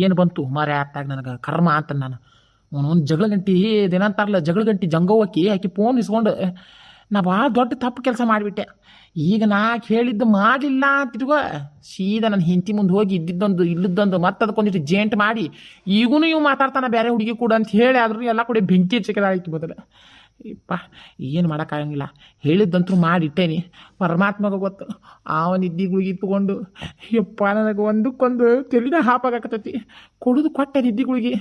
ಇದೇನು ಬಂತು? ಮಾರೇ ಆತ್ತಾಗ ನನಗೆ ಕರ್ಮ ಅಂತ ನಾನು. ಅವನೊಂದು ಜಗಳ ಗಂಟಿ ಇದೇನಂತಾರಲ್ಲ ಜಗಳ ಗಂಟಿ ಜಂಗವ್ವಕ್ಕಿ ಆಕಿ ಫೋನ್ ಇಸ್ಕೊಂಡು ನಾ ಭಾಳ ದೊಡ್ಡ ತಪ್ಪು ಕೆಲಸ ಮಾಡಿಬಿಟ್ಟೆ. ಈಗ ನಾ ಹೇಳಿದ್ದು ಮಾಡಲಿಲ್ಲ ಅಂತಿಟ್ಕೋ ಸೀದಾ ನನ್ನ ಹೆಂಡತಿ ಮುಂದೆ ಹೋಗಿ ಇದ್ದಿದ್ದೊಂದು, ಇಲ್ಲದ್ದೊಂದು ಮತ್ತೆ ಅದಕ್ಕೊಂದಿಟ್ಟು ಜೇಂಟ್ ಮಾಡಿ ಈಗೂ ಇವು ಮಾತಾಡ್ತಾನೆ ಬೇರೆ ಹುಡುಗಿ ಕೂಡ ಅಂತ ಹೇಳಿ ಆದ್ರೂ ಎಲ್ಲ ಕೂಡ ಬೆಂಕಿ ಚಿಕ್ಕದಾಗಿ ಬದಲು ಇಪ್ಪ, ಏನು ಮಾಡೋಕ್ಕಾಗಂಗಿಲ್ಲ. ಹೇಳಿದ್ದಂತೂ ಮಾಡಿಟ್ಟೇನಿ. ಪರಮಾತ್ಮಗ ಗೊತ್ತು. ಅವನ ನಿದ್ದಿಗಳಿಗೆ ಇಟ್ಕೊಂಡು ಯಪ್ಪ, ನನಗೆ ಒಂದಕ್ಕೊಂದು ತೆಲಿನ ಹಾಪಾಗತ್ತೈತಿ ಕೊಡೋದು ಕೊಟ್ಟೆ ನಿದ್ದಿಗಳಿಗೆ.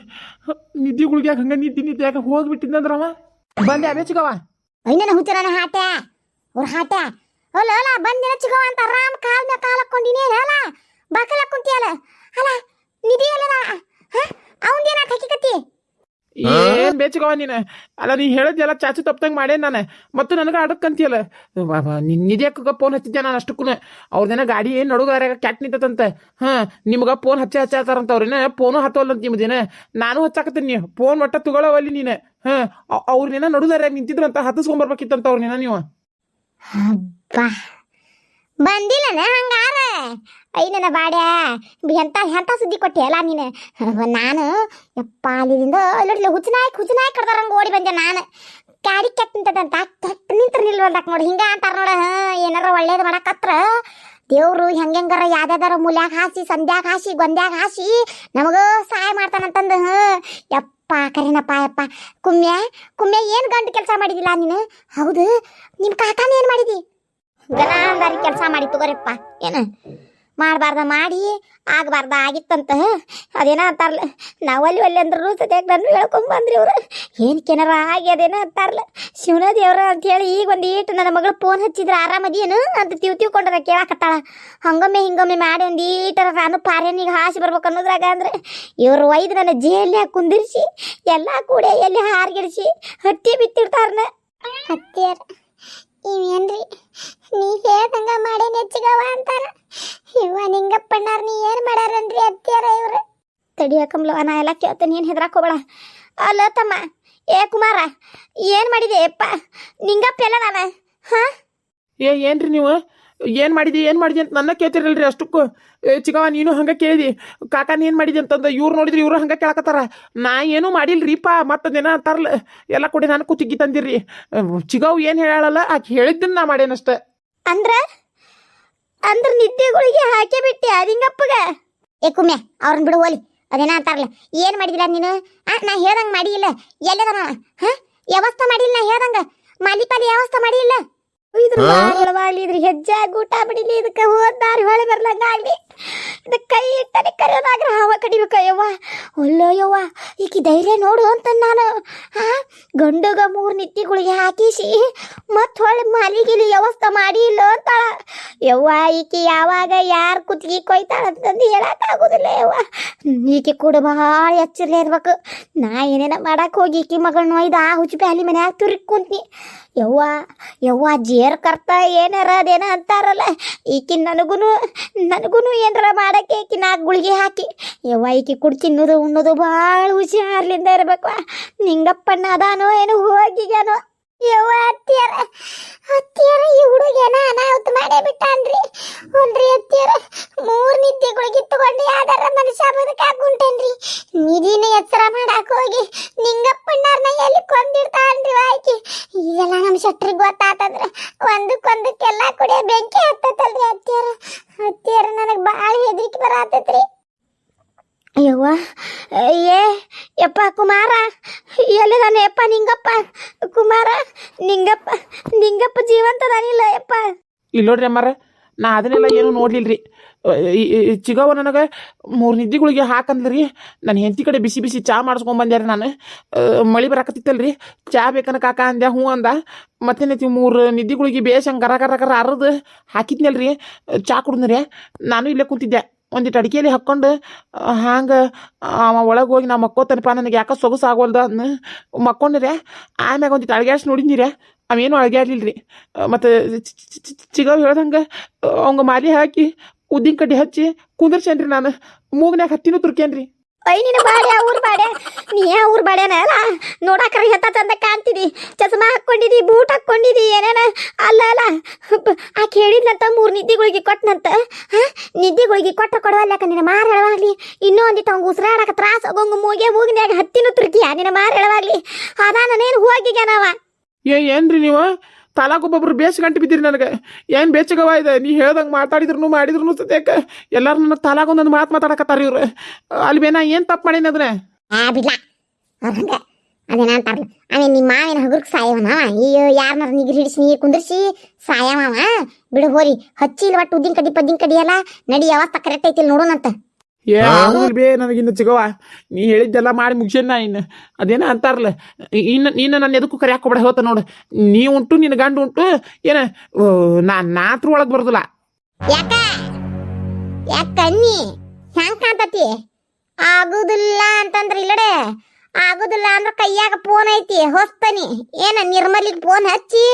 ನಿದ್ದಿಗಳಿಗೆ ಹಂಗೆ ನಿದ್ದೆ ನಿದ್ದೆ ಯಾಕೆ ಹೋಗ್ಬಿಟ್ಟಿದ್ದಂದ್ರವ ಬಂದೆ ಅವೇ ಚಿಗವ ಐನನ ಹುಚ್ಚರನ ಹಾಟ ಅವ್ರ ಹಾಟ ಅಲ್ಲ ಅಲ್ಲ, ಬಂದಿನ ಚಿಗವ ಅಂತ ಆರಾಮ್ ಕಾಲ್ ಮೇಲೆ ಕಾಲ್ ಹಾಕೊಂಡಿನಿ ಅಲ್ಲ ಬಾಕಲ ಕುಂತಿಯಲ್ಲ ಅಲ್ಲ, ನಿಧಿ ಅಲ್ಲ ಅವಂದೇನ ಹಕ್ಕಿಕತ್ತಿ ಏನ್ ಬೇಚಿಗವ ನೀನ? ಅಲ್ಲ ನೀ ಹೇಳದ್ಯಲ್ಲ ಚಾಚು ತಪ್ಪದಂಗ ಮಾಡೇನ್ ನಾನು? ಮತ್ತು ನನಗೆ ಅಡಕ್ಕಂತೀಯಲ್ಲ ನಿದ್ಯಾಕ ಫೋನ್ ಹಚ್ಚಿದ್ದೆ ನಾನು ಅಷ್ಟಕ್ಕೂ ಅವ್ರದೇನ ಗಾಡಿ ಏನ್ ನಡುಗಾರ ಕ್ಯಾಟ್ ನಿಂತದಂತೆ? ಹಾ ನಿಮ್ಗ ಫೋನ್ ಹಚ್ಚ ಹಚ್ಚಾತಾರಂತ ಅವ್ರೇನ ಫೋನು ಹತ್ತೋಲ್ಲ ಅಂತ ನಿಮ್ದೇನ? ನಾನು ಹಚ್ಚಾಕತ್ತೀನಿ ಫೋನ್ ಮಟ್ಟ ತಗೊಳವಲ್ಲಿ ನೀನು. ಹಾ ಅವ್ರನ್ನೇನ ನಡುದಾರ ನಿಂತಿದ್ರಂತ ಹತ್ತಿಸ್ಕೊಂಬರ್ಬೇಕಿತ್ತಂತ ಅವ್ರನ್ನೇನ ನೀವು? ಬಂದಿಲ್ಲನ ಹಂಗಾರ? ಐನನ ಬಾಡ್ಯ ಎಂತ ಎಂತ ಸುದ್ದಿ ಕೊಟ್ಟೆ ಅಲ್ಲ ನೀನು? ನಾನು, ಯಪ್ಪ, ಅಲ್ಲಿಂದ ಇಲ್ಲೊಡ್ಲಿ ಹುಚ್ಚನಾಯಕ್ ಹುಚ್ಚನಾಯಕ್ ಕಡ್ದಾರಂಗ ಓಡಿ ಬಂದೆ ನಾನು. ಕಾಡಿ ಕೆಟ್ಟ ನಿಂತದಂತ ಕೆಟ್ಟ ನಿಂತ್ರ ನಿಲ್ವಲ್ದಾಕ ನೋಡಿ, ಹಿಂಗ ಅಂತಾರ ನೋಡ ಏನಾರ ಒಳ್ಳೇದು ಮಾಡಕತ್ರ. ದೇವ್ರು ಹೆಂಗೆಂಗಾರ ಯಾವ್ದಾದಾರ ಮೂಲ್ಯಾಗ ಹಾಸಿ ಸಂಧ್ಯಾಗ ಹಾಸಿ, ಗೊಂದ್ಯಾಗ ಹಾಸಿ, ನಮಗೂ ಸಹಾಯ ಮಾಡ್ತಾನಂತಂದು ಯಪ್ಪ, ಕರೆನಪ್ಪ, ಯಪ್ಪ. ಕುಮ್ಯ ಕುಮ್ಯ, ಏನು ಗಂಟು ಕೆಲಸ ಮಾಡಿದಿಲ್ಲ ನೀನು? ಹೌದು ನಿಮ್ಮ ಕಾಕಾನ ಏನು ಮಾಡಿದಿ? ಗನಾಂದಾರಿ ಕೆಲಸ ಮಾಡಿ ತಗೋರಿಪ್ಪ. ಏನು? ಮಾಡಬಾರ್ದ ಮಾಡಿ, ಆಗಬಾರ್ದ ಆಗಿತ್ತಂತ ಅದೇನ ಅಂತಾರಲ್ಲ ನಾವು ಅಲ್ಲಿ ಅಲ್ಲಿ ಅಂದ್ರೂ ಸದ್ಯಕ್ಕೆ ನನ್ನ ಹೇಳ್ಕೊಂಡ್ ಬಂದ್ರಿ ಇವರು ಏನು ಕೆನರ ಅದೇನ ಅಂತಾರಲ್ಲ ಶಿವನ ದೇವ್ರ ಅಂತ ಹೇಳಿ ಈಗ ಒಂದು ಈಟು ನನ್ನ ಮಗಳು ಫೋನ್ ಹಚ್ಚಿದ್ರೆ ಆರಾಮದೇನು ಅಂತ ತಿವ್ ತಿಳ್ಕೊಂಡ್ರ ಕೇಳಾಕತ್ತಾಳ. ಹಂಗೊಮ್ಮೆ ಹಿಂಗೊಮ್ಮೆ ಮಾಡಿ ಒಂದು ಈಟರ ನಾನು ಪಾರೇನಿಗೆ ಹಾಸಿ ಬರ್ಬೇಕು ಅನ್ನೋದ್ರಾಗ ಅಂದ್ರೆ, ಇವ್ರು ಒಯ್ದು ನನ್ನ ಜೇಲ್ನ್ಯಾಗ ಕುಂದಿರಿಸಿ, ಎಲ್ಲ ಕೂಡ ಎಲ್ಲಿ ಹಾರ್ಗಿಡಿಸಿ, ಹತ್ತಿ ಬಿತ್ತಿರ್ತಾರನ ಹತ್ತಿಯರ. ಇವೇನ್ರಿ ನೀ ಹೇಳ್ದಂಗ ಮಾಡೇ ನೆಚ್ಚಿಗವ ಅಂತಾರ. ಇವ ನಿಂಗಪ್ಪಣ್ಣಾರ್ ನೀ ಏನ್ ಮಾಡ್ಯಾರನ್ರಿ ಅತ್ತಿಯಾರ ಇವ್ರು? ತಡಿಯಕಂಬ್ಲ ನಾ ಎಲ್ಲ ಕೇಳ್ತೇನೆ ಏನು ಹೆದ್ರಾಕ್ ಹೋಗ್ಬೇಡ. ಅಲ್ಲ ತಮ್ಮ, ಏ ಕುಮಾರ, ಏನು ಮಾಡಿದೆ ಅಪ್ಪ ನಿಂಗಪ್ಪ ಎಲ್ಲ ನಾನು, ಹಾ? ಏ, ಏನ್ರಿ ನೀವು? ಏನು ಮಾಡಿದಿ ಏನು ಮಾಡಿದಿ ಅಂತ ನನ್ನ ಕೇಳ್ತಿರಲ್ರಿ ಅಷ್ಟಕ್ಕೂ. ಚಿಕ್ಕವ ನೀನು ಹಂಗೆ ಕೇಳಿದಿ. ಕಾಕ, ನೀನು ಮಾಡಿದಿ ಅಂತಂದು ಇವ್ರು ನೋಡಿದ್ರಿ ಇವ್ರು ಹಂಗೆ ಕೇಳಕತ್ತಾರ. ನಾ ಏನೂ ಮಾಡಿಲ್ರಿಪ್ಪ ಮತ್ತದೇನ ಅಂತಾರಲ್ಲ ಎಲ್ಲ ಕೊಡಿ ನಾನು ಕುತ್ತಿಗಿ ತಂದಿರಿ ಚಿಗವ್ ಏನು ಹೇಳಲ್ಲ ಆಕೆ ಹೇಳಿದ್ದನ್ನ ನಾ ಮಾಡೇನಷ್ಟೆ. ಅಂದ್ರ? ಅಂದ್ರ ನಿದ್ದೆಗಳಿಗೆ ಹಾಕಿ ಬಿಟ್ಟೆ ಅದಿಂಗಪ್ಪಗ. ಏ ಕುಮ್ಮೆ ಅವ್ರನ್ನ ಬಿಡು ಹೋಲಿ ಅದೇನ ಅಂತಾರಲ್ಲ ಏನು ಮಾಡಿದಿಲ್ಲ ನೀನು? ಆ, ನಾ ಹೇಳ್ದಂಗ ಮಾಡಿಲ್ಲ. ಎಲ್ಲದನ, ಹ? ವ್ಯವಸ್ಥೆ ಮಾಡಿಲ್ಲ ನಾ ಹೇಳ್ದಂಗ. ಮಾಲಿಪಾಲಿ ವ್ಯವಸ್ಥೆ ಮಾಡಿಲ್ಲ. ಇದ್ರ ಬಾಳವಾಗ್ಲಿ ಇದ್ರ ಹೆಜ್ಜೆ ಗೂಟ ಬಿಡಿಲಿ ಇದಕ್ಕೆ ಹೋದಾರಿ ಹೊಳೆ ಬರ್ಲಂಗ ಆಗ್ಲಿ ಇದಕ್ಕೆ ಕೈ ಇಟ್ಟನೆ ಕರೆಯೋದಾಗ್ರ ಹಾವ ಕಡಿಬೇಕ ಯವ್ವ ಒಲ್ಲೋ ಯವ್ವ ಈಕಿ ಧೈರ್ಯ ನೋಡು ಅಂತ ನಾನು ಹಾ ಗಂಡುಗ ಮೂರು ನಿತ್ತಿಗಳಿಗೆ ಹಾಕಿಸಿ ಮತ್ ಹೊಳೆ ಮಾಲಿಗಿಲಿ ವ್ಯವಸ್ಥೆ ಮಾಡಿ ಇಲ್ಲ ಅಂತಾಳ. ಯವ್ವ, ಈಕಿ ಯಾವಾಗ ಯಾರು ಕುತ್ತಿಗೆ ಕೊಯ್ತಾಳ ಅಂತಂದು ಹೇಳಕ್ ಆಗುದಿಲ್ಲ ಯವ್ವ ಈಕಿ ಕೂಡ ಭಾಳ ಎಚ್ಚರಲೇ ಇರ್ಬೇಕು. ನಾ ಏನೇನ ಮಾಡಕ್ ಹೋಗಿ ಈಕಿ ಮಗಳ ಒಯ್ದು ಆ ಹುಚ್ಚು ಬ್ಯಾಲಿ ಮನ್ಯಾಗ ತುರುಕ್ ಕುಂತ್ನಿ. ಯವ್ವ ಯವ್ವ ಜೇರ್ ಕರ್ತ ಏನಾರ ಅದೇನ ಅಂತಾರಲ್ಲ, ಈಕಿ ನನಗೂನು ನನಗೂನು ಏನಾರ ಮಾಡಕ್ಕೆ ಈಕಿ ನಾಲ್ಕು ಗುಳಿಗೆ ಹಾಕಿ. ಯವ್ವ, ಈಕಿ ಕುಡ್ ತಿನ್ನೋದು ಉಣ್ಣೋದು ಭಾಳ ಹುಷಾರ್ಲಿಂದ ಇರಬೇಕು ನಿಂಗಪ್ಪಣ್ಣ ಅದಾನೋ ಏನು ಹೋಗಿಗ್ಯಾನೋ. ಯವ್ವ ಅತ್ತಿಯರ ಅತ್ತಿಯರ ಈ ಹುಡುಗೇನ ಅನಾಹುತ ಮಾಡೇ ಬಿಟ್ಟಾನ್ರಿ. ಹುನ್ರಿ ಅತ್ತಿಯರ, ಮೂರ್ ನಿದ್ದೆಗಳಿಗೆ ತಗೊಂಡು ಯಾವ್ದಾರ ಮನುಷ್ಯ ಬದುಕಾಗುಂಟೇನ್ರಿ ನಿಧಿನ ಎಚ್ಚರ ಮಾಡಾಕ ಹೋಗಿ ನಿಂಗಪ್ಪಣ್ಣಾರ್ನ ಎಲ್ಲಿ ಕೊಂದಿರ್ತಾನ್ರಿ ಆಯ್ಕೆ ಇದೆಲ್ಲ ನಮ್ಮ ಶೆಟ್ರಿಗೆ ಗೊತ್ತಾತಂದ್ರ ಒಂದಕ್ಕೊಂದಕ್ಕೆಲ್ಲ ಕುಡಿಯ ಬೆಂಕಿ ಹತ್ತತಲ್ರಿ ಅತ್ತಿಯರ. ಅತ್ತಿಯರ ನನಗೆ ಭಾಳ ಹೆದರಿಕೆ ಬರತೈತ್ರಿ. ಯವ್ವ, ಏ, ಯಪ್ಪ, ಕುಮಾರ, ಎಲ್ಲಿದಾನೆ? ಯಪ್ಪ, ನಿಂಗಪ್ಪ, ಕುಮಾರ, ನಿಂಗಪ್ಪ ನಿಂಗಪ್ಪ ಜೀವಂತದಾನಿಲ್ಲ, ಯಪ್ಪ. ಇಲ್ಲಿ ನೋಡ್ರಿ ಅಮ್ಮಾರ, ನಾ ಅದನ್ನೆಲ್ಲ ಏನು ನೋಡ್ಲಿಲ್ರಿ. ಚಿಗವ ನನಗೆ ಮೂರು ನಿದ್ದಿಗಳಿಗೆ ಹಾಕಂದ್ರಿ ನನ್ನ ಹೆಂಡತಿ ಕಡೆ ಬಿಸಿ ಬಿಸಿ ಚಾ ಮಾಡಿಸ್ಕೊಂಬಂದ್ಯಾರ ನಾನು. ಮಳೆ ಬರಾಕತ್ತಿತ್ತಲ್ರಿ, ಚಾ ಬೇಕನ್ನ ಕಾಕ ಅಂದೆ ಹ್ಞೂ ಅಂದ. ಮತ್ತೇನೈತಿ ಮೂರು ನಿದ್ದಿಗಳಿಗೆ ಬೇಸ್ ಹಂಗೆ ಕರ ಕರ ಕರ ಅರದು ಹಾಕಿದ್ನಲ್ರಿ, ಚಾ ಕುಡಿದ್ರಿ ನಾನು ಇಲ್ಲೇ ಕುಂತಿದ್ದೆ. ಒಂದಿಟ್ಟು ಅಡಿಕೆಯಲ್ಲಿ ಹಾಕ್ಕೊಂಡು ಹಂಗೆ ಅವ ಒಳಗೆ ಹೋಗಿ ನಾ ಮಕ್ಕೋತನಪ್ಪ, ನನಗೆ ಯಾಕೆ ಸೊಗಸು ಆಗೋಲ್ದ ಅದ್ನ ಮಕ್ಕೊಂಡ್ರೆ, ಆಮ್ಯಾಗ ಒಂದಿಟ್ಟು ಅಳಗ್ಯಾಡ್ಸಿ ನೋಡಿದ್ನಿರ ಅವೇನು ಅಳಗ್ಯಾಡ್ಲಿಲ್ರಿ ಮತ್ತು ಚಿಗವ್ ಹೇಳ್ದಂಗೆ ಅವಂಗ ಮಾಲಿ ಹಾಕಿ, ಉದ್ದಿನ ಕಡ್ಡಿ ಹಚ್ಚಿ, ಕುಂದರ್ಸೇನ್ರಿ ನಾನು. ಮೂಗ್ನ್ಯಾಗ ಹತ್ತಿನೂ ತುರ್ಕೇನ್ರಿ. ಐ, ನಿನ್ನ ಬಾಡ್ಯ ಊರ್ ಬಾಡ್ಯ ನೀ ಯಾ ಊರ್ ಬಾಡ್ಯನ ಅಲ್ಲ? ನೋಡಾಕರ ಹೆತ್ತ ಚಂದ ಕಾಣ್ತಿದಿ. ಚಸ್ಮಾ ಹಾಕೊಂಡಿದಿ ಬೂಟ್ ಹಾಕೊಂಡಿದಿ ಏನೇನ? ಅಲ್ಲ ಅಲ್ಲ. ಆಕೆ ಹೇಳಿದ್ನಂತ ಮೂರ್ ನಿದ್ದಿಗಳಿಗೆ ಕೊಟ್ನಂತ. ಹಾ? ನಿದ್ದಿಗಳಿಗೆ ಕೊಟ್ಟ ಕೊಡವಲ್ಯಾಕ ನಿನ್ನ ಮಾರ ಹೇಳವಾಗ್ಲಿ. ಇನ್ನೂ ಒಂದಿಟ್ಟು ಅವಂಗ ಉಸಿರಾಡಕ ತ್ರಾಸ ಆಗೋಂಗ ಮೂಗೆ ಮೂಗಿನ್ಯಾಗ ಹತ್ತಿನ ತುರ್ಕಿಯ ನಿನ್ನ ಮಾರ ಹೇಳವಾಗ್ಲಿ. ಅದಾನೇನು ಹೋಗಿಗ್ಯಾನವ ಏ, ಏನ್ರಿ ನೀವು? ತಾಲಾಗೊಬ್ಬೊಬ್ರು ಬೇಸ್ ಗಂಟು ಬಿದ್ದೀರಿ ನನಗೆ. ಏನು ಬೇಚಗವ ಇದೆ? ನೀ ಹೇಳ್ದಂಗೆ ಮಾತಾಡಿದ್ರು ಮಾಡಿದ್ರು ಸದ್ಯಕ್ಕೆ ಎಲ್ಲರೂ ನನಗೆ ತಾಲಾಗೊಂದೊಂದು ಮಾತು ಮಾತಾಡಕತ್ತಾರ ಇವ್ರು. ಅಲ್ಲಿ ಬೇನ ಏನು ತಪ್ಪು ಮಾಡೀನಿ ಅದನ್ನ? ಆ, ಬಿಡ್ಲ. ಅವ್ರ ಹಂಗ. ಅದೇನ ಅಂತಾರಲ್ಲ ಆಮೇಲೆ ನಿಮ್ಮ ಮಾವಿನ ಹಗುರ್ಕ್ ಸಾಯವನವ ಅಯ್ಯೋ ಯಾರನ್ನಾರ ನಿಗಿರಿ ಹಿಡಿಸಿ ನೀರು ಕುಂದ್ರಿಸಿ ಸಾಯವ ಬಿಡು ಹೋರಿ. ಹಚ್ಚಿ ಇಲ್ಲ ಒಟ್ಟು ಉದ್ದಿನ ಕಡಿ ಪದ್ದಿನ ಕಡಿ ಅಲ್ಲ ನಡಿ ಯಾವತ್ತ ಕರೆಕ್ಟ್ ಐತಿ ನೋಡೋಣಂತ. ಏ ಆಗುದಿಲ್ಲ ಬೇ ನನಗಿನ್ನು ಚಿಗವ ನೀ ಹೇಳಿದ್ದೆಲ್ಲ ಮಾಡಿ ಮುಗಿಸೇನ ಇನ್ನು. ಅದೇನ ಅಂತಾರಲ್ಲ ಇನ್ನು ನೀನು ನನ್ನ ಎದಕ್ಕೂ ಕರೆ ಹಾಕೊಬೇಡ ಹೋತ ನೋಡು. ನೀ ಉಂಟು ನಿನ್ನ ಗಂಡು ಉಂಟು ಏನ ನಾ ನಾತ್ರ ಒಳಗೆ ಬರೋದಿಲ್ಲ. ಯಾಕ? ಯಾಕ ಅನ್ನಿ ಹೆಂಗ್ ಕಾಣ್ತತಿ? ಆಗುದಿಲ್ಲ ಅಂತಂದ್ರೆ ಇಲ್ಲಡೆ. ಆಗುದಿಲ್ಲ ಅಂದ್ರೆ ಕೈಯಾಗ ಫೋನ್ ಐತಿ ಹೊಸ್ತನಿ. ಏನ ನಿರ್ಮಲಿಗೆ ಫೋನ್ ಹಚ್ಚಿ?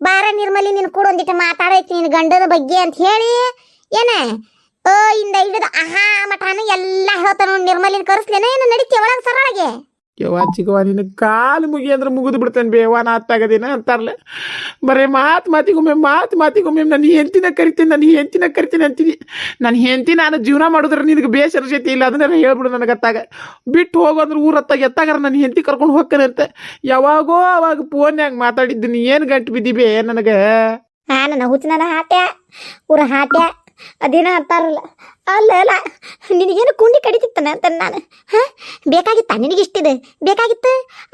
ಬಾರ ನಿರ್ಮಲಿ ನಿನ್ ಕೂಡ ಒಂದಿಟ್ಟು ಮಾತಾಡೈತಿ ನಿನ್ ಗಂಡನ ಬಗ್ಗೆ ಅಂತ ಹೇಳಿ? ಏನ? ಓ ಇಂದ ಹಿಡಿದು ಅಹಾ ಮಠಾನು ಎಲ್ಲ ಹೇಳ್ತಾನ ನಿರ್ಮಲಿನ ಕರೆಸ್ಲೇನ? ಏನು ನಡಿತಿ ಒಳಗ್? ಸರಳಗೆ ಯವ್ವ ಚಿಗವ ನಿನ್ನ ಕಾಲು ಮುಗಿ ಅಂದ್ರೆ ಮುಗಿದು ಬಿಡ್ತೇನೆ ಬೇವ ನಾ ಅತ್ತಾಗದೇನ ಅಂತಾರಲ್ಲ ಬರೇ ಮಾತು ಮಾತಿಗೊಮ್ಮೆ ಮಾತು ಮಾತಿಗೊಮ್ಮೆ ನನ್ನ ಹೆಂತಿನ ಕರಿತೀನಿ ನನ್ನ ಹೆಂತಿನ ಕರಿತೀನಿ ಅಂತೀನಿ. ನನ್ನ ಹೆಂತಿ ನಾನು ಜೀವನ ಮಾಡಿದ್ರೆ ನಿನಗೆ ಬೇಸರ ಜೊತೆ ಇಲ್ಲ ಅದನ್ನೆಲ್ಲ ಹೇಳ್ಬಿಡು ನನಗೆ ಅತ್ತಾಗ. ಬಿಟ್ಟು ಹೋಗೋದ್ರೆ ಊರ ಹತ್ತಾಗ ಎತ್ತಾಗಾರ ನನ್ನ ಹೆಂತಿ ಕರ್ಕೊಂಡು ಹೋಗ್ತಾನಂತೆ ಯಾವಾಗೋ ಅವಾಗ ಫೋನ್ಯಾಗ ಮಾತಾಡಿದ್ದು ನೀ ಏನು ಗಂಟು ಬಿದ್ದಿ ಬೇ ನನಗೆ? ಹಾ ನನ್ನ ಹುಚ್ಚನದ ಹಾಟ್ಯ ಊರ ಹಾಟ್ಯ. ಅದೇನ ಅಂತಾರಲ್ಲ? ಅಲ್ಲ ನಿನಗೇನು ಕುಂಡಿ ಕಡಿತಿತ್ತನ ಅಂತ ನಾನು. ಹಾಂ? ಬೇಕಾಗಿತ್ತ? ನಿನಗಿಷ್ಟಿದೆ ಬೇಕಾಗಿತ್ತು?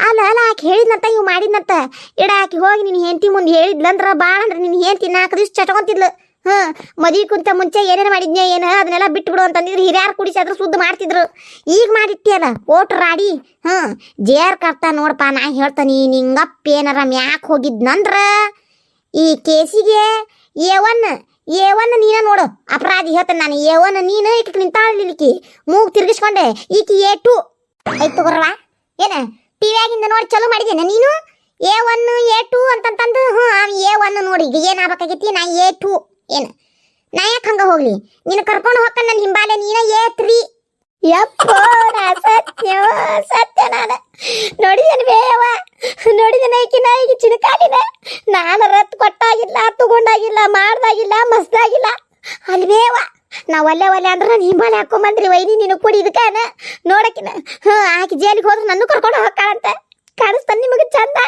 ಅಲ್ಲ ಅಲ್ಲ, ಆಕೆ ಹೇಳಿದ್ನಂತ, ಇವು ಮಾಡಿದ್ನಂತ. ಎಡ, ಆಕೆ ಹೋಗಿ ನಿನ್ನ ಹೆಂಡತಿ ಮುಂದೆ ಹೇಳಿದ್ಲಂದ್ರ ಭಾಳ ಅಂದ್ರೆ ನಿನ್ನ ಹೆಂಡತಿ ನಾಲ್ಕು ದಿವ್ಸ ಚಟ್ಕೊಂತಿದ್ಲು. ಹಾಂ? ಮದುವೆ ಕುಂತ ಮುಂಚೆ ಏನೇನು ಮಾಡಿದ್ನೇ ಏನು ಅದನ್ನೆಲ್ಲ ಬಿಟ್ಬಿಡು ಅಂತಂದಿದ್ರು ಹಿರಿಯಾರು ಕುಡಿಸಿ ಸುದ್ದು ಮಾಡ್ತಿದ್ರು. ಈಗ ಮಾಡಿಟ್ಟಿಯಲ್ಲ ಓಟ್ ರಾಡಿ. ಜೆ ಜೇರ್ ಕರ್ತ ನೋಡಪ್ಪ, ನಾ ಹೇಳ್ತಾನೆ ನಿಂಗಪ್ಪ ಏನಾರ ಮ್ಯಾಕ್ ಹೋಗಿದ್ನಂದ್ರ, ಈ ಕೇಸಿಗೆ ಎ ಒನ್ ಒನ್ ನೀನ ನೋಡು. ಅಪರಾಧಿ ಹೇಳ್ತೇನೆ ನಾನು. ಒನ್ ನೀನು ಈಕೆ ನಿಂತಾಳಿಲಿಕ್ಕಿ ಮೂಗ್ ತಿರ್ಗಿಸ್ಕೊಂಡೆ. ಈಕಿ ಎ ಟು ಐತ್ ತಗೋರವ ಏನ? ಟಿವಿಯಾಗಿಂದ ನೋಡಿ ಚಲೋ ಮಾಡಿದೇನ ನೀನು? ಎ ಒನ್ ಎ ಟು ಅಂತಂತಂದು, ಹ್ಞೂ ಎ ಒನ್ ನೋಡಿ. ಈಗ ಏನ್ ಆಗ್ಬೇಕಾಗೈತಿ ನಾ ಎ ಟು ಏನು? ನಾ ಯಾಕೆ ಹಂಗ ಹೋಗ್ಲಿ? ನೀನು ಕರ್ಕೊಂಡು ಹೋಗ್ತಾನೆ ನನ್ನ ಹಿಂಬಾಲೆ. ನೀನ ಎ ತ್ರೀ ಯಪ್ಪೋ ಸತ್ಯ ಸತ್ಯ ನಾನು. ನೋಡಿದೇನೆ ಬೇಯವ್ವ ನೋಡಿದೇನೆ ಈಕಿನ ಈಗ ಚಿಣಕಾಲಿನ ನಾನು ರತ್ ಕೊಟ್ಟಾಗಿಲ್ಲ, ತಗೊಂಡಾಗಿಲ್ಲ, ಮಾಡ್ದಾಗಿಲ್ಲ, ಮಸ್ದಾಗಿಲ್ಲ. ಅಲ್ವೇವ ನಾ ಒಲ್ಲೆ ಒಲ್ಲೆ ಅಂದ್ರೆ ನಾನು ಹಿಂಬಾಲೆ ಹಾಕೊಂಬಂದ್ರಿ, ವೈನಿ ನೀನು ಕೂಡಿ ಇದಕ್ಕಾನ. ನೋಡಕಿನ ಹ್ಞೂ ಆಕಿ ಜೇಲಿಗೆ ಹೋದ್ರೆ ನನ್ನ ಕರ್ಕೊಂಡು ಹೋಗ್ಕಾಳಂತೆ ಕಾಣಿಸ್ತಾನೆ ನಿಮಗೆ ಚಂದ?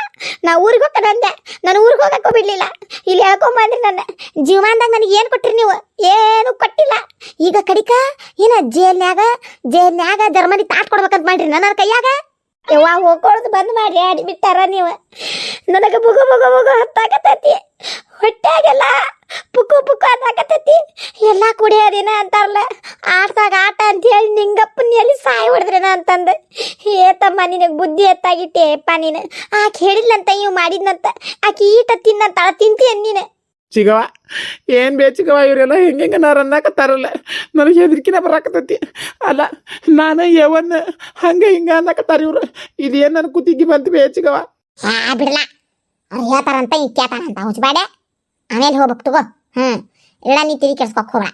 ನಾ ಊರಿಗೆ ಹೋಗ್ತಾನೆ ಅಂದೆ. ನಾನು ಊರಿಗೆ ಹೋಗಕ್ಕೂ ಬಿಡ್ಲಿಲ್ಲ. ಇಲ್ಲಿ ಹೇಳ್ಕೊಂಬಂದ್ರಿ ನನ್ನ ಜೀವನದಾಗ ನನಗೆ ಏನು ಕೊಟ್ರಿ ನೀವು? ಏನು ಕೊಟ್ಟಿಲ್ಲ. ಈಗ ಕಡಿಕ, ಏನ ಜೇಲ್ನ್ಯಾಗ ಜೇಲ್ನ್ಯಾಗ ಜರ್ಮನಿ ತಾಟ್ ಕೊಡ್ಬೇಕಂತ ಮಾಡ್ರಿ ನನ್ನ ಕೈಯಾಗ? ಯವ್ವ ಹೋಗ್ಕೊಳೋದು ಬಂದ್ ಮಾಡಿ ಆಡಿ ಬಿಟ್ಟಾರ ನೀವು. ನನಗೆ ಬುಗು ಬುಗು ಬುಗು ಹತ್ತಾಕತೈತಿ ಹೊಟ್ಯಾಗೆಲ್ಲ ಪುಕು ಪುಕು ಅದಾಗತ್ತೈತಿ ಎಲ್ಲ ಕುಡಿಯೋದೇನ ಅಂತಾರಲ್ಲ ಆಡ್ಸಾಗ ಆಟ ಅಂತ ಹೇಳಿ ನಿಂಗಪ್ಪನ ಎಲ್ಲಿ ಸಾಯಿ ಹೊಡೆದ್ರೇನ ಅಂತಂದು. ಏ ತಮ್ಮ ನಿನಗೆ ಬುದ್ಧಿ ಎತ್ತಾಗಿಟ್ಟೆ ಅಪ್ಪ ನೀನು. ಆಕೆ ಹೇಳಿದ್ಲಂತ ಇವ್ ಮಾಡಿದ್ನಂತ. ಆಕೆ ಈಟ ತಿನ್ನಂತಾಳ ತಿಂತೀಯ ನೀನೆ. ಚಿಗವ ಏನು ಬೇ ಚಿಗವ ಇವರೆಲ್ಲ ಹೆಂಗೆ ಹೆಂಗೆ ನಾರು ಅನ್ನಕತ್ತಾರಲ್ಲ. ನನಗೆ ಹೆದರಿಕಿನ ಬರಾಕತ್ತೈತಿ. ಅಲ್ಲ ನಾನು ಯವನ್ನ ಹಂಗೆ ಹಿಂಗೆ ಅನ್ನಕತ್ತಾರ ಇವರು. ಇದೇನು ನನ್ನ ಕುತ್ತಿಗೆ ಬಂತು ಬೇ ಚಿಗವ? ಬಿಡಲ್ಲ ಅವ್ರು ಹೇಳ್ತಾರಂತ ಈಗ ಕೇಳ್ತಾರಂತ ಹುಚ್ಚಬಾಡೆ ಆಮೇಲೆ ಹೋಗ್ಬೇಕು ತಗೋ. ಹ್ಞೂ ಇಲ್ಲ, ನೀ ತಿರಿ ಕೆಡ್ಸ್ಕೊಕ್ ಹೋಗ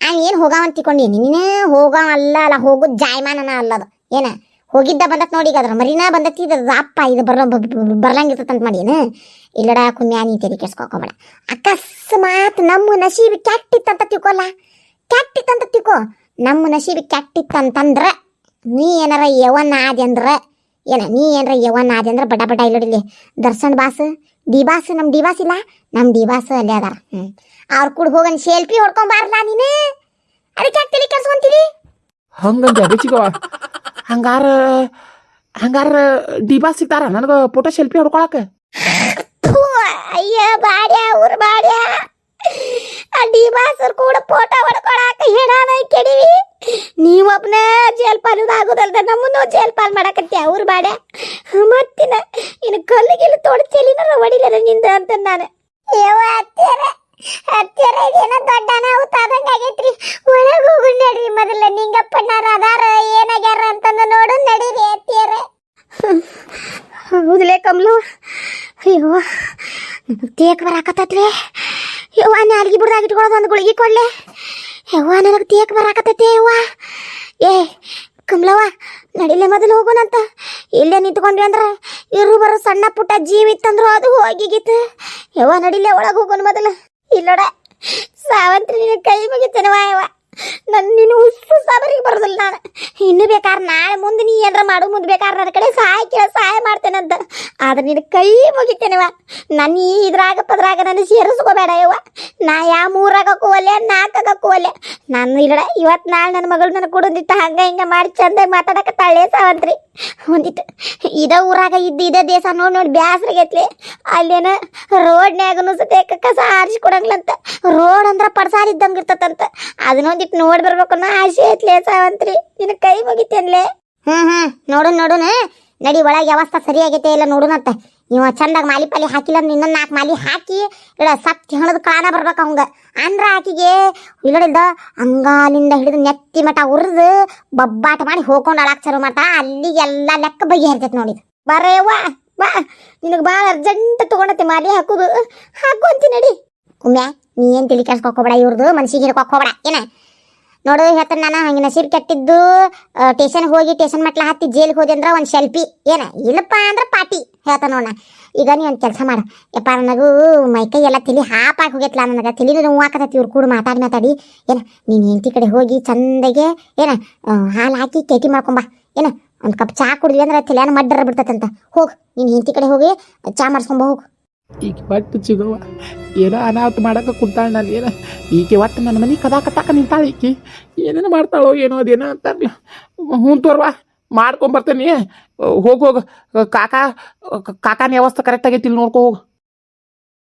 ಏನು ಏನು ಹೋಗಾವಂತ ತಿಕೊಂಡಿ ನೀನೇ ಹೋಗಾವ ಅಲ್ಲ ಅಲ್ಲ, ಹೋಗುದ್ ಜಾಯ್ಮಾನನ ಅಲ್ಲದು ಏನ? ಹೋಗಿದ್ದ ಬಂದತ್ ನೋಡಿ ಈಗ ಅದ್ರ ಮರಿನ ಬಂದತಿ, ಇದು ಅಪ್ಪ, ಇದು ಬರ ಬರ್ಲಂಗಿರ್ತಂತ ಏನು? ಇಲ್ಲಡ ಕುಮ್ಯಾ ನೀ ತಿರಿ ಕೆಡ್ಸ್ಕೊಕೋಬೇಡ ಅಕಸ್ಮಾತ್ ನಮ್ಮ ನಸೀಬಿ ಕೆಟ್ಟಿತ್ತಂತ ತಿಳ್ಕೊಲ್ಲ? ಕೆಟ್ಟಿತ್ತಂತ ತಿಳ್ಕೊ. ನಮ್ಮ ನಸೀಬಿ ಕೆಟ್ಟಿತ್ತಂತಂದ್ರ ನೀ ಏನಾರ ಯವನ್ ಆದಿ ಅಂದ್ರ, ಏನ, ನೀ ಏನಾರ ಯವನ್ ಆದಿ ಅಂದ್ರ ಬಡ ಬಡ ಇಲ್ಲಡಿಲಿ ದರ್ಶನ್ ಬಾಸ್ ಡಿ ನಮ್ಮ ದಿವಾಸ್ ಇಲ್ಲ ನಮ್ಮ ದಿವಾಸ್ ಅಲ್ಲೇ ಅದಾರ. ಹ್ಞೂ ಅವ್ರ ಕೂಡ ಹೋಗನ್ ಸೆಲ್ಫಿ ಹೊಡ್ಕೊಂಬಾರ್ಲಾ ನೀನು? ಅದಕ್ಕೆ ಯಾಕೆ ತಲೆ ಹಂಗಂತ ಬೆಚ್ಚಿಗವ ಚಿಗವ ಹಂಗಾರ ಹಂಗಾರ ಡಿಬಾಸ್ ಸಿಗ್ತಾರ ನನಗೆ ಫೋಟೋ ಸೆಲ್ಫಿ ಹೊಡ್ಕೊಳಕ್ಕೆ. ಅಯ್ಯ ಬಾಡ್ಯ ಊರ್ ಬಾಡ್ಯ. ಆ ಡಿ ಬಾಸರ್ ಕೂಡ ಫೋಟೋ ಹೊಡ್ಕೊಳಕ ಹೇಳಾನ ಕೆಡಿವಿ ನೀವೊಬ್ನ ಜೇಲ್ ಪಾಲದ ಆಗೋದಲ್ದ ನಮ್ಮನ್ನು ಜೇಲ್ ಪಾಲ್ ಮಾಡಕತ್ತಿ ಅವ್ರ ಬಾಡೆ. ಮತ್ತಿನ, ಇನ್ನು ಕಲ್ಲು ಗಿಲ್ಲು ತೊಡ್ಚಲಿನ ಹೊಡಿಲರ ನಿಂದ ಅಂತ ನಾನು. ಯವ್ವ ಅತ್ತೆರ ಅತ್ತೆರ ಇದೇನೋ ದೊಡ್ಡ ಅನಾಹುತ ಆದಂಗ ಆಗೈತ್ರಿ. ಒಳಗ್ ಹೋಗು ನಡ್ರಿ ಮೊದಲ, ನಿಂಗಪ್ಪಣ್ಣಾರ ಅದಾರ, ಏನಾಗ್ಯಾರ ಅಂತಂದು ನೋಡು ನಡೀರಿ ಅತ್ತೆರ ಹೌದಲೇ ಕಮಲು. ಅಯ್ಯೋ ತೇಕ್ ಬರಾಕತ್ತೈತ್ರಿ. ಯವ್ವ ನಾಲ್ಗಿ ಬಿಡ್ದಾಗ ಇಟ್ಕೊಳ್ಳೋದು ಒಂದು ಗುಳಿಗೆ ಕೊಡ್ಲೆ. ಯವ್ವ, ನನಗೆ ತೇಕ್ ಬರಾಕತ್ತೈತೆ, ಯವ್ವ. ಏ, ಕಮಲವ್ವ, ನಡಿಲೆ ಮೊದಲು ಹೋಗೋಣಂತ. ಇಲ್ಲೇ ನಿಂತ್ಕೊಂಡ್ವಿ ಅಂದ್ರೆ ಇರು ಬರೋ ಸಣ್ಣ ಪುಟ್ಟ ಜೀವ ಇತ್ತಂದ್ರು ಅದು ಹೋಗಿಗಿತ್ತು. ಯವ್ವ, ನಡಿಲೆ ಒಳಗೆ ಹೋಗೋಣ ಮೊದಲು. ಇಲ್ಲೋಡ, ಸಾವಂತ್ರಿ ನಿನ್ನ ಕೈ ಮುಗಿತೇನವ ಯವ್ವ. ನನ್ನ ನೀನು ಉಸ್ಸು ಸಾಬರಿಗೆ ಬರೋದಿಲ್ಲ ನಾನು. ಇನ್ನು ಬೇಕಾದ್ರೆ ನಾಳೆ ಮುಂದೆ ನೀ ಏನಾರ ಮಾಡು, ಮುಂದೆ ಬೇಕಾದ್ರೆ ನನ್ನ ಕಡೆ ಸಹಾಯ ಕೇಳ, ಸಹಾಯ ಮಾಡ್ತೇನಂತ ಆದ್ರೆ ನಿನ್ನ ಕೈ ಮುಗಿತೇನವ ನನ್ನ ಈ ಇದ್ರಾಗ ಪದ್ರಾಗ ನನ್ನ ಸೇರಿಸ್ಕೋಬೇಡ ಯವ್ವ. ನಾ ಯಾವ ಮೂರಾಗಕ್ಕೂ ಕೋಲೆ ನಾಲ್ಕಾಗಕ್ಕೂ ಒಲ್ಲೆ ನಾನು ಇಲ್ಲ ಇವತ್ತು ನಾಳೆ ನನ್ನ ಮಗಳು ನನಗೆ ಕೊಡೊಂದಿಟ್ಟು ಹಂಗೆ ಹಿಂಗೆ ಮಾಡಿ ಚಂದಾಗಿ ತಳ್ಳೇ ಸಾವಂತ್ರಿ. ಒಂದಿಟ್ಟು ಇದ ಊರಾಗ ಇದ್ದ ಇದೇ ದೇಶ ನೋಡಿ ನೋಡಿ ಬ್ಯಾಸ್ರಿಗೆತ್ಲಿ ಅಲ್ಲೇನ ರೋಡ್ನ್ಯಾಗನು ಸತೇಕ ಕಸ ಆರಿಸಿ ಕೊಡಂಗಿಲ್ಲಂತ. ರೋಡ್ ಅಂದ್ರೆ ಪಡ್ಸಾರ ಇದ್ದಂಗೆ ಇರ್ತತಂತ. ಅದನ್ನೊಂದಿಟ್ಟು ನೋಡಿ ಬರ್ಬೇಕು ಅನ್ನೋ ಆಸೆ ಐತ್ಲೇ ಸಾವಂತ್ರಿ. ನಿನ್ನ ಕೈ ಮುಗಿತೇನ್ಲೆ? ಹ್ಞೂ ಹ್ಞೂ ನೋಡುನ್ ನೋಡುನ. ನಡಿ, ಒಳಗೆ ವ್ಯವಸ್ಥೆ ಸರಿಯಾಗೈತೆ ಇಲ್ಲ ನೋಡುನಂತ. ಇವ ಚಂದಾಗ ಮಾಲಿ ಪಾಲಿ ಹಾಕಿಲ್ಲ ಅಂದ್ರೆ ಇನ್ನೊಂದು ನಾಲ್ಕು ಮಾಲಿ ಹಾಕಿ ಇಡ ಸತ್ತಿ ಹಣದ ಕಾಣ ಬರ್ಬೇಕು ಅವಂಗ. ಅಂದ್ರ ಆಕಿಗೆ ಇಲ್ಲಡಿಲ್ದ ಅಂಗಾಲಿಂದ ಹಿಡಿದು ನೆತ್ತಿ ಮಠ ಉರಿದು ಬಬ್ಬಾಟ ಮಾಡಿ ಹೋಗ್ಕೊಂಡು ಅಳಾಕ್ ಚಾಲು ಮಾಡ್ತಾ ಅಲ್ಲಿಗೆಲ್ಲ ಲೆಕ್ಕ ಬಗೆ ಹರಿತೈತಿ ನೋಡಿ. ಬರೇವ್ವ ಬಾ ನಿನಗೆ ಭಾಳ ಅರ್ಜೆಂಟ್ ತಗೊಂಡತಿ ಮಾಲಿ ಹಾಕುದು. ಹಾಕು ನಡಿ. ಕುಮ್ಯ ನೀ ಏನು ತಿಳಿ ಕೆಡ್ಸ್ಕೊಬೇಡ ಇವ್ರದು, ಮನ್ಸಿಗೆ ಹಿಡ್ಕೊಬೇಡ ಏನ? ನೋಡು, ಹೇಳ್ತಾನೆ ನಾನು ಹಂಗೆ ನಸೀಬ್ ಕೆಟ್ಟಿದ್ದು ಟೇಷನ್ ಹೋಗಿ ಟೇಷನ್ ಮಟ್ಲ ಹತ್ತಿ ಜೈಲಿಗೆ ಹೋದೆ ಅಂದ್ರೆ ಒಂದು ಶೆಲ್ಫಿ ಏನ? ಇಲ್ಲಪ್ಪ ಅಂದ್ರೆ ಪಾಟಿ ಹೇಳ್ತಾನ ನೋಡ ಈಗ ನೀ ಒಂದು ಕೆಲಸ ಮಾಡು. ಯಪ್ಪ, ನನಗೂ ಮೈಕೈ ಎಲ್ಲ ತಿಳಿ ಹಾಪಾಗಿ ಹೋಗೈತಲ್ಲ ನನಗೆ. ತಿಳಿದು ನೋವು ಹಾಕತೈತಿ ಇವ್ರು ಕೂಡ ಮಾತಾಡಿ ಮಾತಾಡಿ. ಏನ, ನೀನು ಹೆಂಡತಿ ಕಡೆ ಹೋಗಿ ಚಂದಗೆ, ಏನ ಹಾಲು ಹಾಕಿ ಕೇಟಿ ಮಾಡ್ಕೊಂಬ ಏನ, ಒಂದು ಕಪ್ ಚಾ ಕುಡಿದ್ವಿ ಅಂದ್ರೆ ತಲೆನ ಮಡ್ಡರ ಬಿಡ್ತೈತಂತ. ಹೋಗಿ, ನೀನು ಹೆಂಡತಿ ಕಡೆ ಹೋಗಿ ಚಾ ಮಾಡಿಸ್ಕೊಂಬ ಹೋಗು. ಈಗ ಬಟ್ಟು ಚಿಗವ ಏನೋ ಅನಾಹುತ ಮಾಡಕ್ಕೆ ಕುಂತಾಳ ನಾನು, ಏನ, ಈಕೆ ಒಟ್ಟು ನನ್ನ ಮನೆ ಕದಾ ಕಟ್ಟಾಕ ನಿಂತಾಳ ಈಕೆ. ಏನೇನು ಮಾಡ್ತಾಳೋ ಏನೋ ಅದೇನೋ ಅಂತಾರಲ್ಲ ಹ್ಞೂ ತೋರ್ವಾ ಮಾಡ್ಕೊಂಬರ್ತೇನೆ ಹೋಗಿ ಹೋಗು ಕಾಕ ಕಾಕಾನ ವ್ಯವಸ್ಥೆ ಕರೆಕ್ಟ್ ಆಗೈತಿ ಇಲ್ಲಿ ನೋಡ್ಕೊ ಹೋಗು.